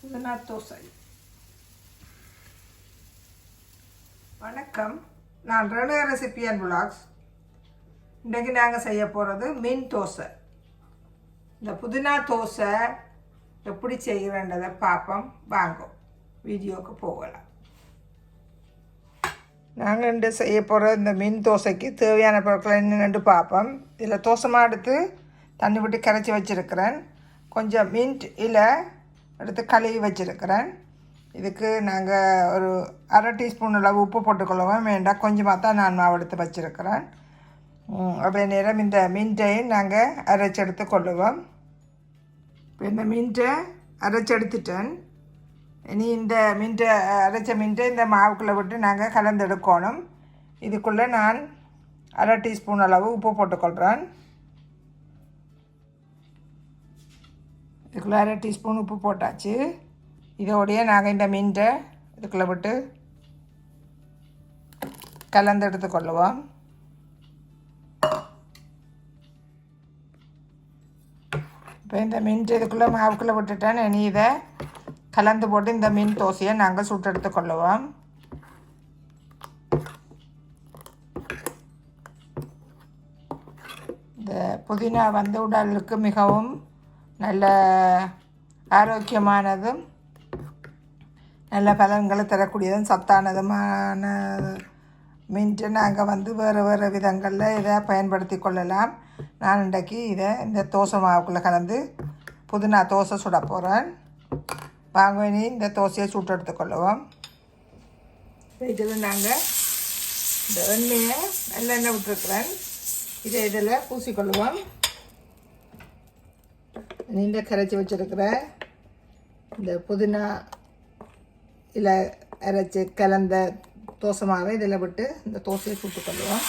புதினா தோசை. வணக்கம். நான் ரெனு ரெசிபியன் விலாக்ஸ் இன்றைக்கு நாங்கள் செய்ய போகிறது மீன் தோசை. இந்த புதினா தோசை எப்படி செய்கிறன்றதை பார்ப்போம் வாங்கும் வீடியோவுக்கு போகலாம். நாங்கள் இன்று செய்ய போகிற இந்த மீன் தோசைக்கு தேவையான பொருட்கள் என்னென்னு பார்ப்போம் இதில் தோசை எடுத்து தண்ணி விட்டு கரைச்சி வச்சுருக்கிறேன். கொஞ்சம் மின்ட் இல்லை எடுத்து கழுவி வச்சுருக்கிறேன். இதுக்கு நாங்கள் ஒரு அரை டீஸ்பூன் அளவு உப்பு போட்டுக்கொள்ளுவோம் வேண்டாம். கொஞ்சமாக தான் நான் மாவு எடுத்து வச்சுருக்கிறேன். அதே நேரம் இந்த மீன்டையும் நாங்கள் அரைச்செடுத்து கொள்ளுவோம். இப்போ இந்த மீன்ட்டை அரைச்செடுத்துட்டேன். இனி இந்த மின்ட்டை அரைச்ச மின்ட்டை இந்த மாவுக்குள்ளே விட்டு நாங்கள் கலந்தெடுக்கணும் இதுக்குள்ளே நான் அரை டீஸ்பூன் அளவு உப்பு போட்டுக்கொள்கிறேன் இதுக்குள்ளே அரை டீஸ்பூன் உப்பு போட்டாச்சு. இதோடையே நாங்கள் இந்த மின்ட்டை இதுக்குள்ளே விட்டு கலந்து எடுத்துக்கொள்ளுவோம் இப்போ இந்த மீன் இதுக்குள்ளே மாவுக்குள்ளே விட்டுட்டேன் இனி இதை கலந்து போட்டு இந்த மீன் தோசையை நாங்கள் சுட்டெடுத்து கொள்ளுவோம். இந்த புதினா வந்து உடலுக்கு மிகவும் நல்ல ஆரோக்கியமானதும் நல்ல பலன்களை தரக்கூடியதும் சத்தானதுமான மின்ட்டு நாங்கள் வந்து வேறு வேறு விதங்களில் இதை பயன்படுத்தி கொள்ளலாம். நான் இன்றைக்கு இதை இந்த தோசை மாவுக்குள்ளே கலந்து புதினா தோசை சுட போகிறேன் வாங்க இனி இந்த தோசையை சுட்டு எடுத்துக்கொள்ளுவோம் இதில் நாங்கள் இந்த எண்ணெயை நல்லெண்ணெய் விட்டுருக்குறேன். இதை இதில் பூசிக்கொள்ளுவோம் நீண்ட கரைச்சி வச்சுருக்கிற இந்த புதினா இலை அரைச்சி கலந்த தோசை மாவை இதில் விட்டு இந்த தோசையை சுட்டுக்கொள்ளுவோம்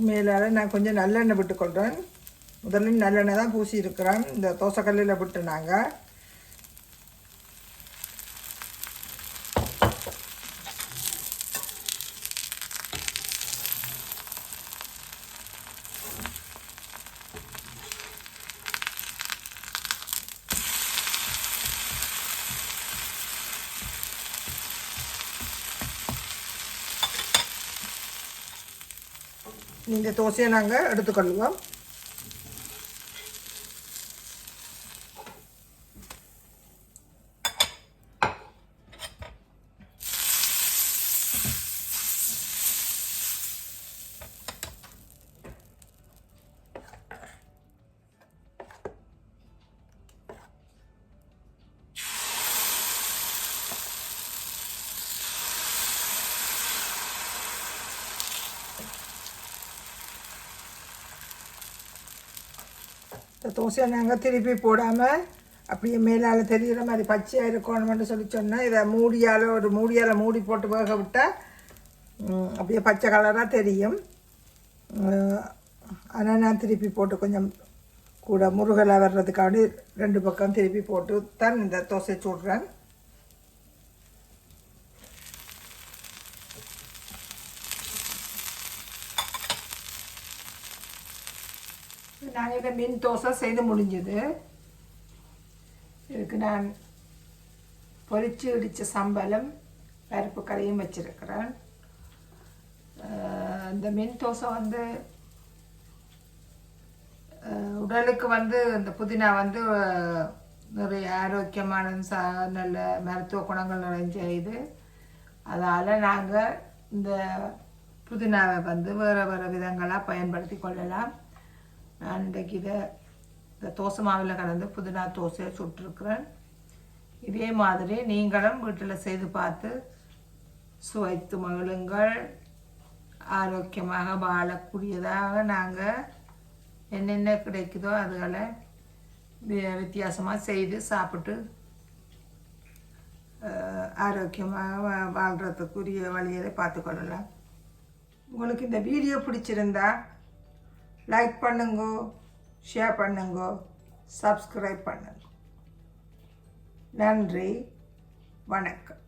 மேலால் நான் கொஞ்சம் நல்லெண்ணெய் விட்டுக்கொள்கிறேன் முதல்ல நல்லெண்ணெய் தான் பூசி இருக்கிறேன் இந்த தோசைக்கல்லில் விட்டு நாங்கள் இந்த தோசையை நாங்கள் எடுத்துக்கொள்வோம். இந்த தோசையை நாங்கள் திருப்பி போடாமல் அப்படியே மேலால் தெரிகிற மாதிரி பச்சையாக இருக்கணும்னு சொல்லி சொன்னால் இதை மூடியால் ஒரு மூடியால் மூடி போட்டு வேக விட்டால் அப்படியே பச்சை கலராக தெரியும். ஆனால் நான் திருப்பி போட்டு கொஞ்சம் கூட முருகலாக வர்றதுக்காண்டி ரெண்டு பக்கம் திருப்பி போட்டு தான் இந்த தோசை சுடுறேன். நாங்கள் இதை மின் தோசை செய்து முடிஞ்சது. இதுக்கு நான் பொரிச்சு இடித்த சம்பளம் பருப்பு கறியும் வச்சுருக்கிறேன். இந்த மின் தோசை வந்து உடலுக்கு வந்து இந்த புதினா வந்து நிறைய ஆரோக்கியமான ச நல்ல மருத்துவ குணங்கள் நிறைஞ்ச இது. அதால் நாங்கள் இந்த புதினாவை வந்து வேறு வேறு விதங்களாக பயன்படுத்தி கொள்ளலாம். இன்றைக்கு இதை இந்த தோசை மாவில் கலந்து புதினா தோசையை சுட்டிருக்கிறேன். இதே மாதிரி நீங்களும் வீட்டில் செய்து பார்த்து சுவைத்து மகிழுங்கள். ஆரோக்கியமாக வாழக்கூடியதாக நாங்கள் என்னென்ன கிடைக்குதோ அதுகளை வித்தியாசமாக செய்து சாப்பிட்டு ஆரோக்கியமாக வா- வாழ்றதுக்குரிய வழியை பார்த்துக்கொள்ளலாம் உங்களுக்கு இந்த வீடியோ பிடிச்சிருந்தா லைக் பண்ணுங்கோ ஷேர் பண்ணுங்கோ சப்ஸ்கிரைப் பண்ணுங்க. நன்றி வணக்கம்.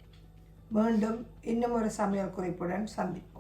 மீண்டும் இன்னும் ஒரு சமையல் குறிப்புடன் சந்திப்போம்.